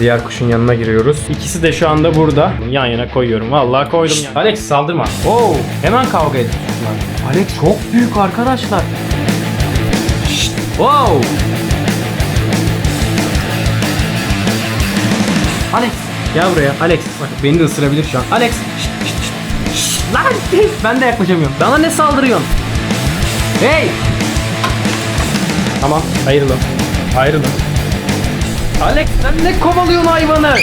Diğer kuşun yanına giriyoruz. İkisi de şu anda burada. Yan yana koyuyorum. Vallahi koydum. ya. Alex saldırma. Oo, hemen kavga ediyorlar. Alex çok büyük arkadaşlar. Şşt, Wow. Alex gel buraya. Alex bak beni de ısırabilir şu an. Alex. Şşt, şşt, şşt. Şşt, Lan ben de yaklaşamıyorum. Bana ne saldırıyorsun? Hey! Tamam ayrılın. Ayrılın. Alex sen ne kovalıyorsun hayvanı?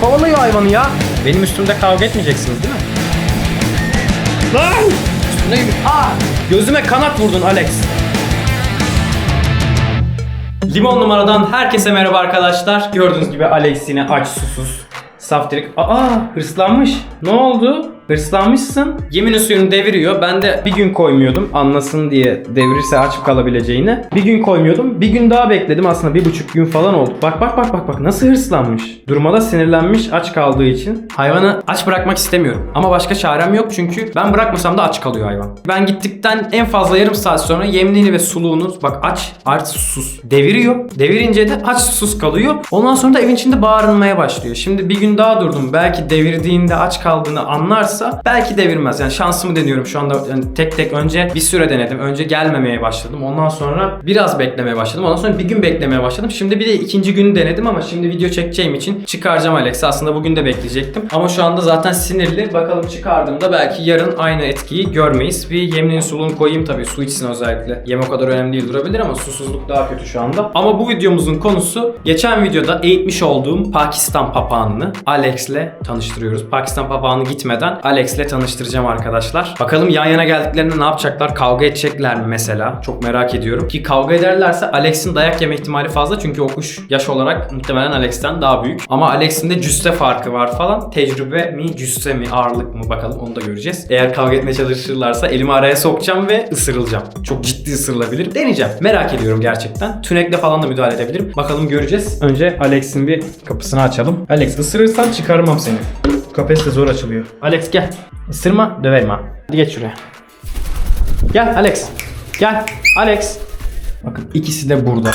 Kovalıyor hayvanı ya. Benim üstümde kavga etmeyeceksiniz değil mi? Lan! Yürü. Aa! Gözüme kanat vurdun Alex. Limon numaradan herkese merhaba arkadaşlar. Gördüğünüz gibi Alex yine aç susuz. Saftirik. Aa hırslanmış. Ne oldu? Hırslanmışsın. Yemin suyunu deviriyor. Ben de bir gün koymuyordum. Anlasın diye devirirse açıp kalabileceğini. Bir gün koymuyordum. Bir gün daha bekledim. Aslında bir buçuk gün falan oldu. Bak bak bak bak bak nasıl hırslanmış. Duruma da sinirlenmiş aç kaldığı için. Hayvanı aç bırakmak istemiyorum. Ama başka çarem yok çünkü ben bırakmasam da aç kalıyor hayvan. Ben gittikten en fazla yarım saat sonra yemliğini ve suluğunu bak aç artı susuz deviriyor. Devirince de aç susuz kalıyor. Ondan sonra da evin içinde bağırınmaya başlıyor. Şimdi bir gün daha durdum. Belki devirdiğinde aç kaldığını anlarsa belki devirmez. Yani şansımı deniyorum şu anda. Yani tek tek önce bir süre denedim. Önce gelmemeye başladım. Ondan sonra biraz beklemeye başladım. Ondan sonra bir gün beklemeye başladım. Şimdi bir de ikinci günü denedim ama şimdi video çekeceğim için çıkaracağım Alex'i. Aslında bugün de bekleyecektim. Ama şu anda zaten sinirli. Bakalım çıkardığımda belki yarın aynı etkiyi görmeyiz. Bir yemliğin suluğunu koyayım tabii. Su içsin özellikle. Yem o kadar önemli değil durabilir ama susuzluk daha kötü şu anda. Ama bu videomuzun konusu geçen videoda eğitmiş olduğum Pakistan papağanını Alex'le tanıştırıyoruz. Pakistan papağanı gitmeden Alex'le tanıştıracağım arkadaşlar. Bakalım yan yana geldiklerinde ne yapacaklar? Kavga edecekler mi mesela? Çok merak ediyorum. Ki kavga ederlerse Alex'in dayak yeme ihtimali fazla çünkü o kuş yaş olarak muhtemelen Alex'ten daha büyük. Ama Alex'in de cüste farkı var falan. Tecrübe mi, cüste mi, ağırlık mı bakalım onu da göreceğiz. Eğer kavga etmeye çalışırlarsa elimi araya sokacağım ve ısırılacağım. Çok ciddi ısırılabilir. Deneyeceğim. Merak ediyorum gerçekten. Tünekle falan da müdahale edebilirim. Bakalım göreceğiz. Önce Alex'in bir kapısını açalım. Alex ısırırsan çıkarmam seni. Kafes de zor açılıyor. Alex gel. Isırma döverim ha. Hadi geç şuraya. Gel Alex. Gel. Alex. Bakın ikisi de burada.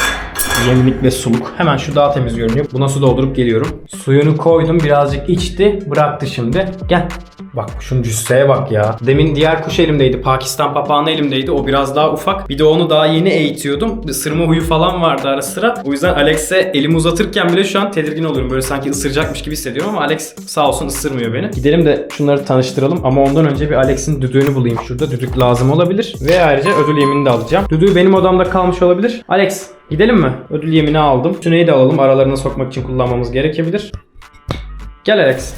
Yemlik ve suluk. Hemen şu daha temiz görünüyor. Buna su doldurup geliyorum. Suyunu koydum birazcık içti. Bıraktı şimdi. Gel. Bak şunun cüsseye bak ya. Demin diğer kuş elimdeydi. Pakistan papağanı elimdeydi. O biraz daha ufak. Bir de onu daha yeni eğitiyordum. Isırma huyu falan vardı ara sıra. O yüzden Alex'e elimi uzatırken bile şu an tedirgin oluyorum. Böyle sanki ısıracakmış gibi hissediyorum ama Alex sağ olsun ısırmıyor beni. Gidelim de şunları tanıştıralım ama ondan önce bir Alex'in düdüğünü bulayım şurada. Düdük lazım olabilir. Ve ayrıca ödül yemini de alacağım. Düdüğü benim odamda kalmış olabilir. Alex gidelim mi? Ödül yemini aldım. Tüneyi de alalım. Aralarına sokmak için kullanmamız gerekebilir. Gel Alex.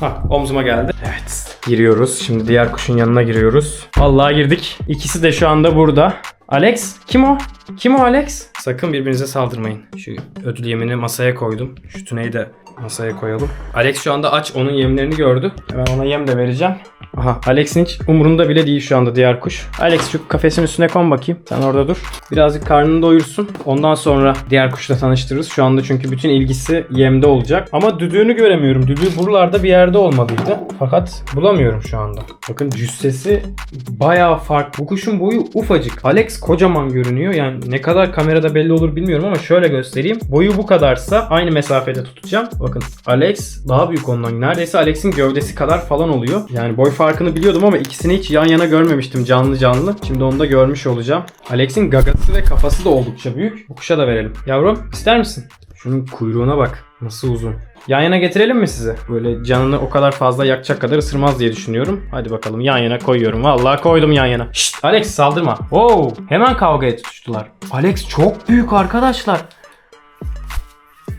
Hah omzuma geldi. Evet. Giriyoruz. Şimdi diğer kuşun yanına giriyoruz. Vallahi girdik. İkisi de şu anda burada. Alex kim o? Kim o Alex? Sakın birbirinize saldırmayın. Şu ödül yemini masaya koydum. Şu tüneyi de masaya koyalım. Alex şu anda aç. Onun yemlerini gördü. Hemen ona yem de vereceğim. Aha Alex'in hiç umurunda bile değil şu anda diğer kuş. Alex şu kafesin üstüne kon bakayım. Sen orada dur. Birazcık karnını doyursun. Ondan sonra diğer kuşla tanıştırırız. Şu anda çünkü bütün ilgisi yemde olacak. Ama düdüğünü göremiyorum. Düdüğü buralarda bir yerde olmalıydı. Fakat bulamıyorum şu anda. Bakın cüssesi bayağı farklı. Bu kuşun boyu ufacık. Alex kocaman görünüyor. Yani ne kadar kamerada belli olur bilmiyorum ama şöyle göstereyim. Boyu bu kadarsa aynı mesafede tutacağım. Bakın Alex daha büyük ondan. Neredeyse Alex'in gövdesi kadar falan oluyor. Yani boy farkını biliyordum ama ikisini hiç yan yana görmemiştim canlı canlı. Şimdi onu da görmüş olacağım. Alex'in gagası ve kafası da oldukça büyük. Bu kuşa da verelim. Yavrum ister misin? Şunun kuyruğuna bak. Nasıl uzun. Yan yana getirelim mi size? Böyle canını o kadar fazla yakacak kadar ısırmaz diye düşünüyorum. Hadi bakalım yan yana koyuyorum. Vallahi koydum yan yana. Şşt Alex saldırma. Oo, hemen kavgaya tutuştular. Alex çok büyük arkadaşlar.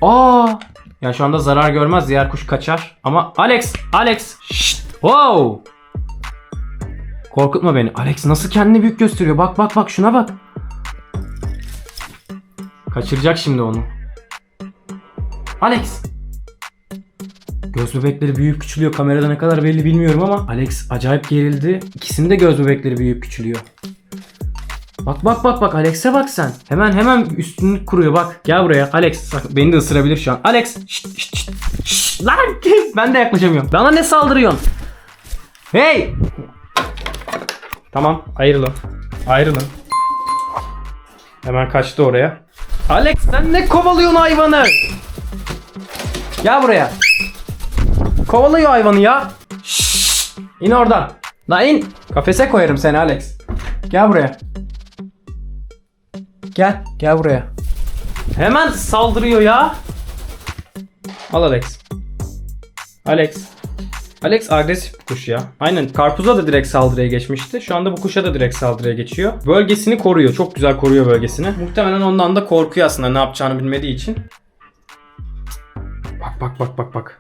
Aa! Ya şu anda zarar görmez. Diğer kuş kaçar. Ama Alex, Alex. Şşt. Wow! Korkutma beni. Alex nasıl kendini büyük gösteriyor? Bak bak bak şuna bak. Kaçıracak şimdi onu. Alex. Göz bebekleri büyüyüp küçülüyor. Kamerada ne kadar belli bilmiyorum ama Alex acayip gerildi. İkisinin de göz bebekleri büyüyüp küçülüyor. Bak bak bak bak Alex'e bak sen. Hemen hemen üstünlük kuruyor bak. Gel buraya Alex. Bak beni de ısırabilir şu an. Alex. Şşt şşt şşt. Şşt lan ben de yaklaşamıyorum. Bana ne saldırıyorsun? Hey! Tamam ayrılın. Ayrılın. Hemen kaçtı oraya. Alex sen ne kovalıyorsun hayvanı? Gel buraya. Kovalıyor hayvanı ya. Şşş. İn oradan. La in. Kafese koyarım seni Alex. Gel buraya. Gel. Gel buraya. Hemen saldırıyor ya. Al Alex. Alex. Alex agresif bir kuş ya. Aynen karpuza da direkt saldırıya geçmişti. Şu anda bu kuşa da direkt saldırıya geçiyor. Bölgesini koruyor. Çok güzel koruyor bölgesini. Muhtemelen ondan da korkuyor aslında ne yapacağını bilmediği için. Bak bak bak bak bak.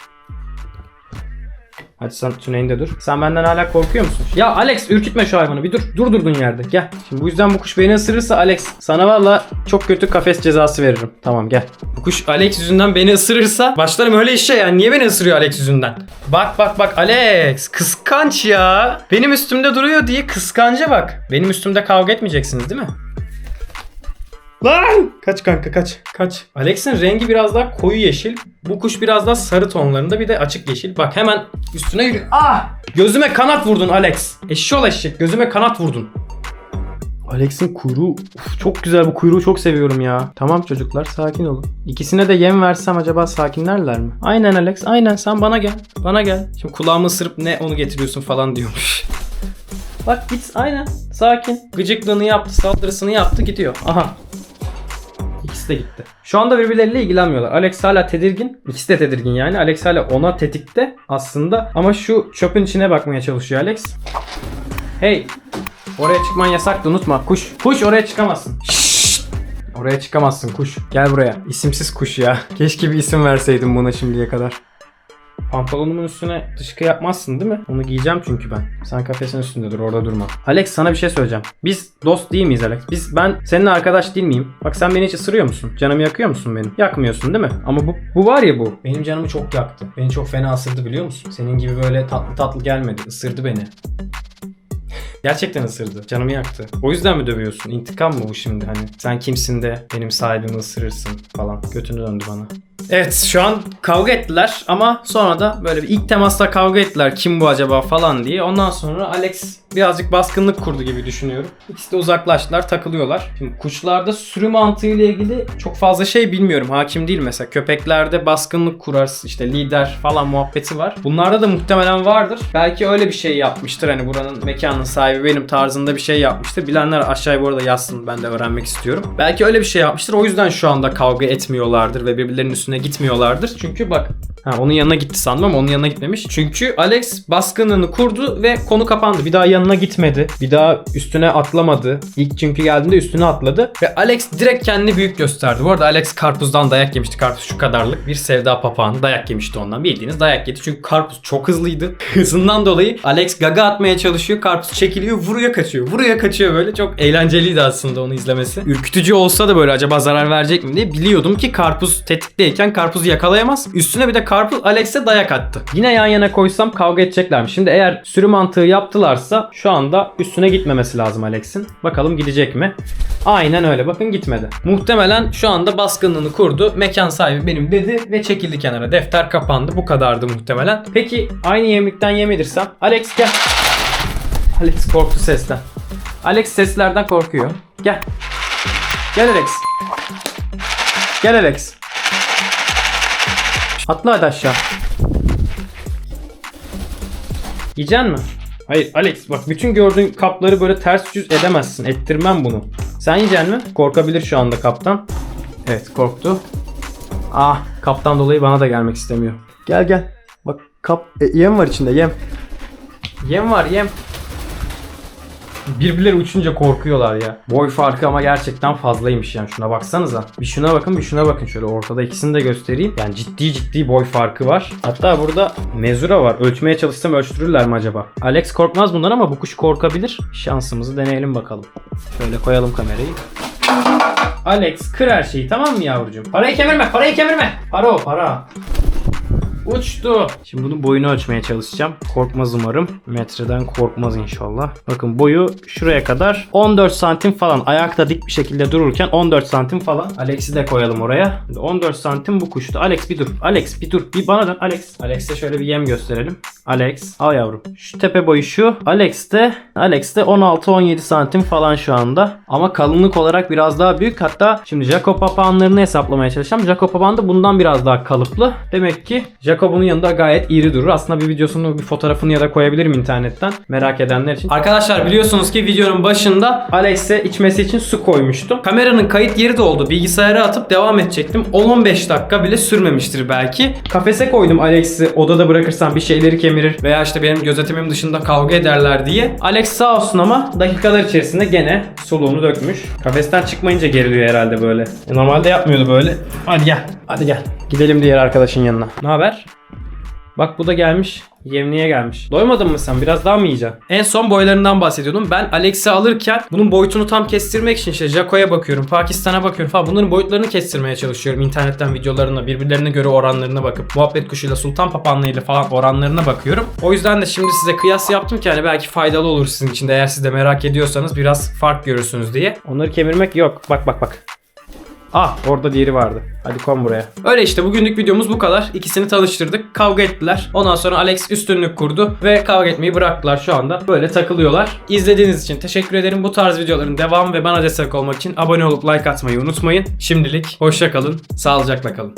Hadi sen tüneyinde dur. Sen benden hala korkuyor musun? Ya Alex ürkütme şu hayvanı bir dur. Dur durduğun yerde. Gel. Şimdi bu yüzden bu kuş beni ısırırsa Alex sana valla çok kötü kafes cezası veririm. Tamam gel. Bu kuş Alex yüzünden beni ısırırsa başlarım öyle işe yani. Niye beni ısırıyor Alex yüzünden? Bak bak bak Alex kıskanç ya. Benim üstümde duruyor diye kıskanca bak. Benim üstümde kavga etmeyeceksiniz değil mi? Lan! Kaç kanka kaç. Kaç. Alex'in rengi biraz daha koyu yeşil. Bu kuş biraz daha sarı tonlarında bir de açık yeşil. Bak hemen üstüne yürü. Ah! Gözüme kanat vurdun Alex. Eşşoğlu eşek. Gözüme kanat vurdun. Alex'in kuyruğu Uf, çok güzel bu kuyruğu çok seviyorum ya. Tamam çocuklar sakin olun. İkisine de yem versem acaba sakinlerler mi? Aynen Alex aynen sen bana gel. Bana gel. Şimdi kulağımı ısırıp ne onu getiriyorsun falan diyormuş. Bak git aynen sakin. Gıcıklığını yaptı saldırısını yaptı gidiyor. Aha de gitti. Şu anda birbirleriyle ilgilenmiyorlar. Alex hala tedirgin. İkisi de tedirgin yani. Alex hala ona tetikte aslında. Ama şu çöpün içine bakmaya çalışıyor Alex. Hey. Oraya çıkman yasaktı unutma. Kuş. Kuş oraya çıkamazsın. Şşş. Oraya çıkamazsın kuş. Gel buraya. İsimsiz kuş ya. Keşke bir isim verseydim buna şimdiye kadar. Pantolonumun üstüne dışkı yapmazsın değil mi? Onu giyeceğim çünkü ben. Sen kafesin üstünde dur orada durma. Alex sana bir şey söyleyeceğim. Biz dost değil miyiz Alex? Biz ben seninle arkadaş değil miyim? Bak sen beni hiç ısırıyor musun? Canımı yakıyor musun benim? Yakmıyorsun değil mi? Ama bu, bu var ya bu. Benim canımı çok yaktı. Beni çok fena ısırdı biliyor musun? Senin gibi böyle tatlı tatlı gelmedi. Isırdı beni. Gerçekten ısırdı. Canımı yaktı. O yüzden mi dövüyorsun? İntikam mı bu şimdi hani? Sen kimsin de benim sahibimi ısırırsın falan. Götünü döndü bana. Evet şu an kavga ettiler ama sonra da böyle bir ilk temasta kavga ettiler. Kim bu acaba falan diye. Ondan sonra Alex birazcık baskınlık kurdu gibi düşünüyorum. İkisi de uzaklaştılar, takılıyorlar. Şimdi kuşlarda sürü mantığı ile ilgili çok fazla şey bilmiyorum. Hakim değil mesela. Köpeklerde baskınlık kurar, işte lider falan muhabbeti var. Bunlarda da muhtemelen vardır. Belki öyle bir şey yapmıştır. Hani buranın mekanın sahibi benim tarzında bir şey yapmıştır. Bilenler aşağıya bu arada yazsın. Ben de öğrenmek istiyorum. Belki öyle bir şey yapmıştır. O yüzden şu anda kavga etmiyorlardır ve birbirlerinin üstüne gitmiyorlardır. Çünkü bak Ha, onun yanına gitti sandım ama onun yanına gitmemiş. Çünkü Alex baskınlığını kurdu ve konu kapandı. Bir daha yanına gitmedi. Bir daha üstüne atlamadı. İlk çünkü geldiğinde üstüne atladı. Ve Alex direkt kendini büyük gösterdi. Bu arada Alex karpuzdan dayak yemişti. Karpuz şu kadarlık bir sevda papağanı dayak yemişti ondan. Bildiğiniz dayak yedi. Çünkü karpuz çok hızlıydı. Hızından dolayı Alex gaga atmaya çalışıyor. Karpuz çekiliyor. Vuruyor kaçıyor. Vuruyor kaçıyor böyle. Çok eğlenceliydi aslında onu izlemesi. Ürkütücü olsa da böyle acaba zarar verecek mi diye biliyordum ki karpuz tetikteyken karpuzu yakalayamaz. Üstüne bir de karpuz Alex'e dayak attı. Yine yan yana koysam kavga edeceklermiş. Şimdi eğer sürü mantığı yaptılarsa şu anda üstüne gitmemesi lazım Alex'in. Bakalım gidecek mi? Aynen öyle. Bakın gitmedi. Muhtemelen şu anda baskınlığını kurdu. Mekan sahibi benim dedi ve çekildi kenara. Defter kapandı. Bu kadardı muhtemelen. Peki aynı yemlikten yemedirsem? Alex gel. Alex korktu sesten. Alex seslerden korkuyor. Gel. Gel Alex. Gel Alex. Atla hadi aşağı. Yiyecek mi? Hayır Alex bak bütün gördüğün kapları böyle ters yüz edemezsin. Ettirmem bunu. Sen yiyecek mi? Korkabilir şu anda kaptan. Evet korktu. Ah kaptan dolayı bana da gelmek istemiyor. Gel gel. Bak kap e, yem var içinde yem. Yem var yem. Birbirleri uçunca korkuyorlar ya. Boy farkı ama gerçekten fazlaymış yani. Şuna baksanıza. Bir şuna bakın bir şuna bakın. Şöyle ortada ikisini de göstereyim. Yani ciddi ciddi boy farkı var. Hatta burada mezura var. Ölçmeye çalışsam ölçtürürler mi acaba? Alex korkmaz bundan ama bu kuş korkabilir. Şansımızı deneyelim bakalım. Şöyle koyalım kamerayı. Alex kır her şeyi tamam mı yavrucuğum? Parayı kemirme parayı kemirme. Para o para. Uçtu. Şimdi bunun boyunu ölçmeye çalışacağım. Korkmaz umarım. Metreden korkmaz inşallah. Bakın boyu şuraya kadar 14 santim falan. Ayakta dik bir şekilde dururken 14 santim falan. Alex'i de koyalım oraya. Şimdi 14 santim bu kuştu. Alex bir dur. Alex bir dur. Bir bana dön Alex. Alex'e şöyle bir yem gösterelim. Alex. Al yavrum. Şu tepe boyu şu. Alex de Alex de 16-17 santim falan şu anda. Ama kalınlık olarak biraz daha büyük. Hatta şimdi Jacob papağanlarını hesaplamaya çalışacağım. Jacob papağan da bundan biraz daha kalıplı. Demek ki Jacob'un yanında gayet iri durur. Aslında bir videosunu, bir fotoğrafını ya da koyabilirim internetten. Merak edenler için. Arkadaşlar biliyorsunuz ki videonun başında Alex'e içmesi için su koymuştum. Kameranın kayıt yeri de oldu. Bilgisayara atıp devam edecektim. 10-15 dakika bile sürmemiştir belki. Kafese koydum Alex'i odada bırakırsam bir şeyleri kemirir veya işte benim gözetimim dışında kavga ederler diye. Alex sağ olsun ama dakikalar içerisinde gene soluğunu dökmüş. Kafesten çıkmayınca geriliyor herhalde böyle. E, normalde yapmıyordu böyle. Hadi gel. Hadi gel. Gidelim diğer arkadaşın yanına. Ne haber? Bak bu da gelmiş. Yemliğe gelmiş. Doymadın mı sen? Biraz daha mı yiyeceksin? En son boylarından bahsediyordum. Ben Alex'i alırken bunun boyutunu tam kestirmek için işte Jaco'ya bakıyorum, Pakistan'a bakıyorum falan. Bunların boyutlarını kestirmeye çalışıyorum. internetten videolarına, birbirlerine göre oranlarına bakıp muhabbet kuşuyla, sultan papağanlarıyla falan oranlarına bakıyorum. O yüzden de şimdi size kıyas yaptım ki hani belki faydalı olur sizin için de eğer siz de merak ediyorsanız biraz fark görürsünüz diye. Onları kemirmek yok. Bak bak bak. Ah orada diğeri vardı. Hadi kom buraya. Öyle işte bugünlük videomuz bu kadar. İkisini tanıştırdık. Kavga ettiler. Ondan sonra Alex üstünlük kurdu ve kavga etmeyi bıraktılar şu anda. Böyle takılıyorlar. İzlediğiniz için teşekkür ederim. Bu tarz videoların devamı ve bana destek olmak için abone olup like atmayı unutmayın. Şimdilik hoşça kalın. Sağlıcakla kalın.